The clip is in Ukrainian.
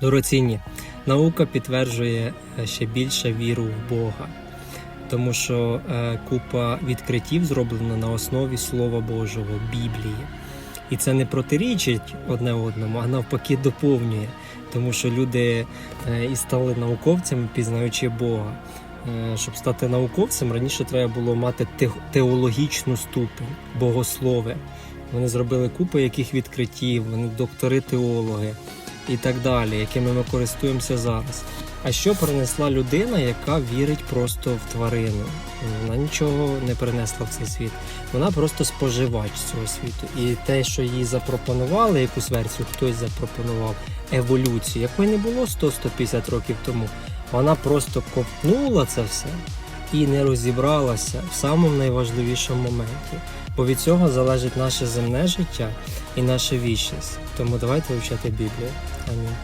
Дорогоцінні, наука підтверджує е, ще більше віру в Бога, тому що е, купа відкриттів зроблена на основі Слова Божого, Біблії. І це не протирічить одне одному, а навпаки доповнює, тому що люди е, і стали науковцями, пізнаючи Бога. Щоб стати науковцем, раніше треба було мати теологічну ступень, богослови. Вони зробили купу яких відкриттів, вони доктори теологи і так далі, якими ми користуємося зараз. А що принесла людина, яка вірить просто в тварину? Вона нічого не принесла в цей світ. Вона просто споживач цього світу. І те, що їй запропонували, якусь версію, хтось запропонував еволюцію, якої не було 100-150 років тому. Вона просто копнула це все і не розібралася в самому найважливішому моменті. Бо від цього залежить наше земне життя і наша вічність. Тому давайте вивчати Біблію. Амінь.